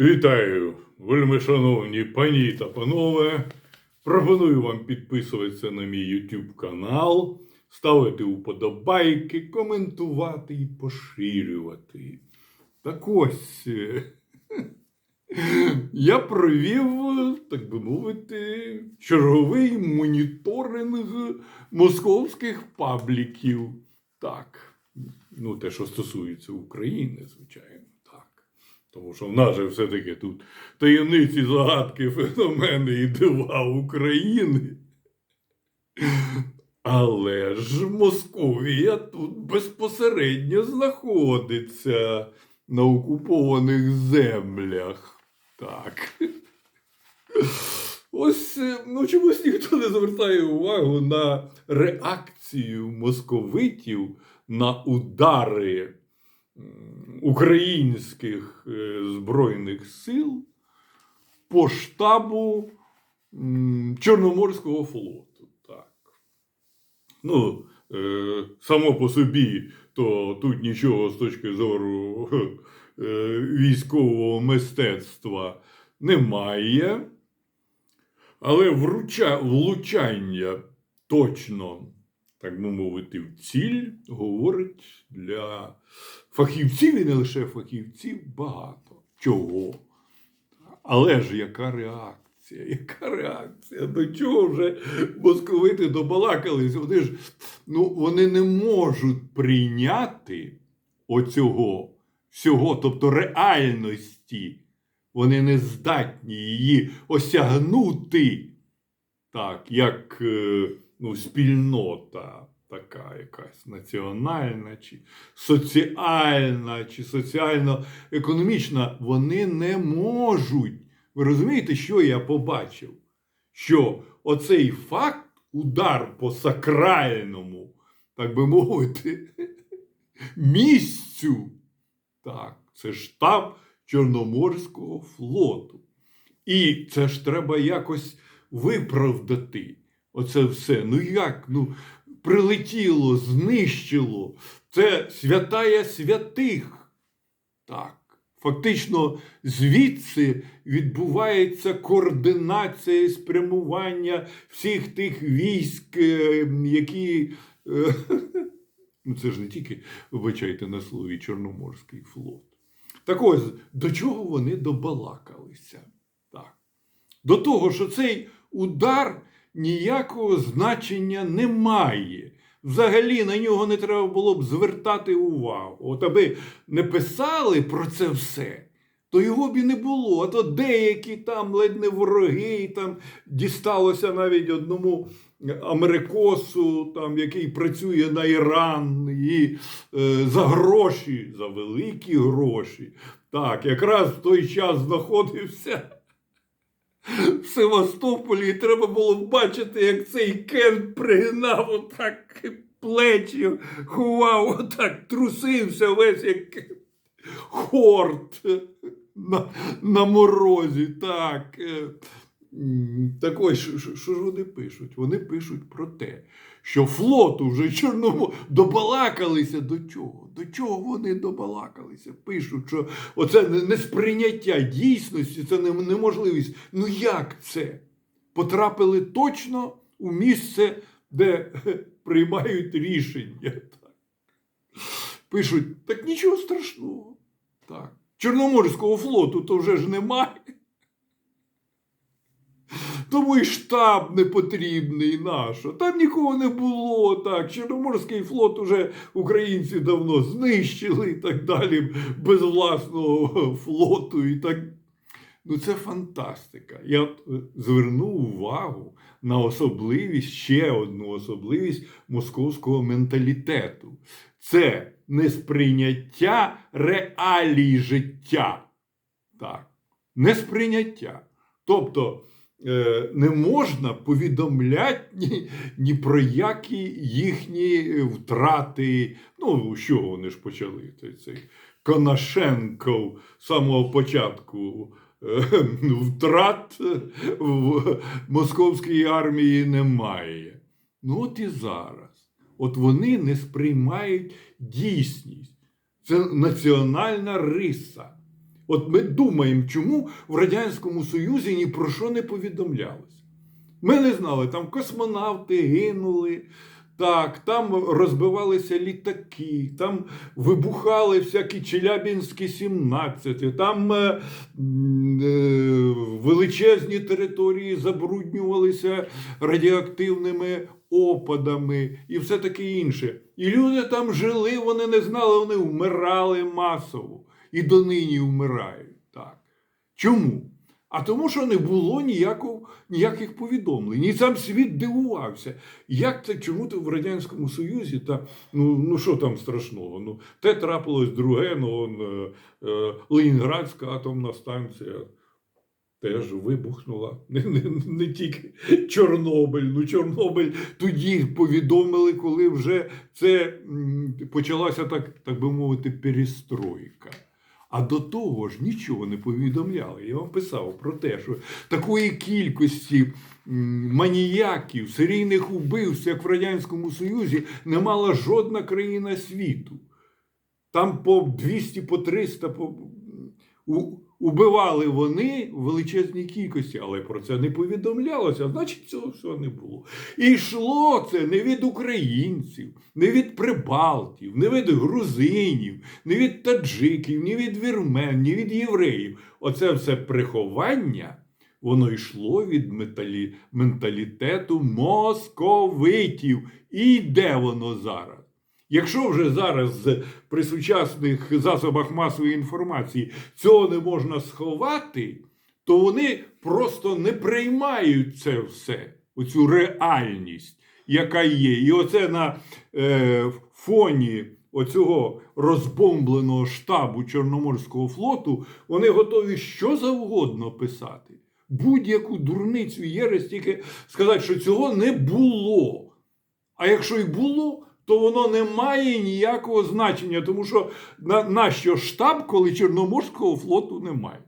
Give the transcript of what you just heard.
Вітаю, вельми шановні пані та панове. Пропоную вам підписуватися на мій YouTube канал, ставити уподобайки, коментувати і поширювати. Так ось, я провів, так би мовити, черговий моніторинг московських пабліків. Так, ну те, що стосується України, звичайно. Тому що в нас же все-таки тут таємниці, загадки, феномени і дива України. Але ж Московія тут безпосередньо знаходиться на окупованих землях. Так. Ось е, ну чомусь ніхто не звертає увагу на реакцію московитів на удари українських е, збройних сил по штабу Чорноморського флоту. Так. Ну, е, само по собі, то тут нічого з точки зору е, військового мистецтва немає. Але вруча, влучання точно, так би мовити, в ціль говорить для фахівців і не лише фахівців багато чого. Але ж яка реакція? Яка реакція? До чого вже московити добалакались? Вони ж ну, вони не можуть прийняти оцього всього, тобто реальності. Вони не здатні її осягнути, так, як е, ну, спільнота така якась національна, чи соціальна, чи соціально-економічна. Вони не можуть. Ви розумієте, що я побачив? Що оцей факт, удар по сакральному, так би мовити, місцю, так, це штаб Чорноморського флоту. І це ж треба якось виправдати. Оце все. Ну як? Ну, прилетіло, знищило. Це святая святих. Так. Фактично, звідси відбувається координація і спрямування всіх тих військ, е, які. е, Ну, це ж не тільки, вибачайте на слові, Чорноморський флот. Так ось, до чого вони добалакалися? Так. До того, що цей удар ніякого значення не має. Взагалі на нього не треба було б звертати увагу. От аби не писали про це все, то його б і не було. А то деякі там ледь не вороги, там дісталося навіть одному америкосу, там, який працює на Іран, і е, за гроші, за великі гроші. Так, якраз в той час знаходився в Севастополі, і треба було бачити, як цей Кен пригнав отак плечі, ховав, отак трусився весь як хорт на, на морозі. Так. Так ось, що, ж вони пишуть? Вони пишуть про те, що флоту вже Чорному добалакалися до чого? До чого вони добалакалися? Пишуть, що оце несприйняття дійсності, це неможливість. Ну як це? Потрапили точно у місце, де приймають рішення. Так. Пишуть, так нічого страшного. Так. Чорноморського флоту то вже ж немає. Тому і штаб не потрібний нащо. Там нікого не було. Так. Чорноморський флот уже українці давно знищили і так далі, без власного флоту і так. Ну, це фантастика. Я е, звернув увагу на особливість, ще одну особливість московського менталітету. Це несприйняття реалій життя. Так, несприйняття. Тобто не можна повідомляти ні, ні про які їхні е, втрати. Ну, чого вони ж почали? Цей, цей Конашенко з самого початку. е, Втрат в московській армії немає. Ну, от і зараз. От вони не сприймають дійсність. Це національна риса. От ми думаємо, чому в Радянському Союзі ні про що не повідомлялося. Ми не знали, там космонавти гинули, так, там розбивалися літаки, там вибухали всякі Челябінські 17, там е, е, величезні території забруднювалися радіоактивними опадами і все таке інше. І люди там жили, вони не знали, вони вмирали масово і донині вмирають. Так. Чому? А тому, що не було ніякого, ніяких повідомлень. І сам світ дивувався. Як це, чому ти в Радянському Союзі? Та, ну, ну що там страшного? Ну, те трапилось друге, ну, он, е, е, Ленінградська атомна станція теж вибухнула. Не, не, не тільки Чорнобиль. Ну, Чорнобиль тоді повідомили, коли вже це м, почалася, так, так би мовити, перестройка. А до того ж нічого не повідомляли. Я вам писав про те, що такої кількості маніяків, серійних убивств, як в Радянському Союзі, не мала жодна країна світу. Там по 200, по 300 по... убивали вони в величезній кількості, але про це не повідомлялося, значить цього всього не було. І йшло це не від українців, не від прибалтів, не від грузинів, не від таджиків, ні від вірмен, ні від євреїв. Оце все приховання, воно йшло від металі... менталітету московитів. І йде воно зараз. Якщо вже зараз при сучасних засобах масової інформації цього не можна сховати, то вони просто не приймають це все, оцю реальність, яка є. І оце на е, фоні оцього розбомбленого штабу Чорноморського флоту вони готові що завгодно писати. Будь-яку дурницю єресь тільки сказати, що цього не було. А якщо й було, то воно не має ніякого значення, тому що на, нащо штаб, коли Чорноморського флоту немає.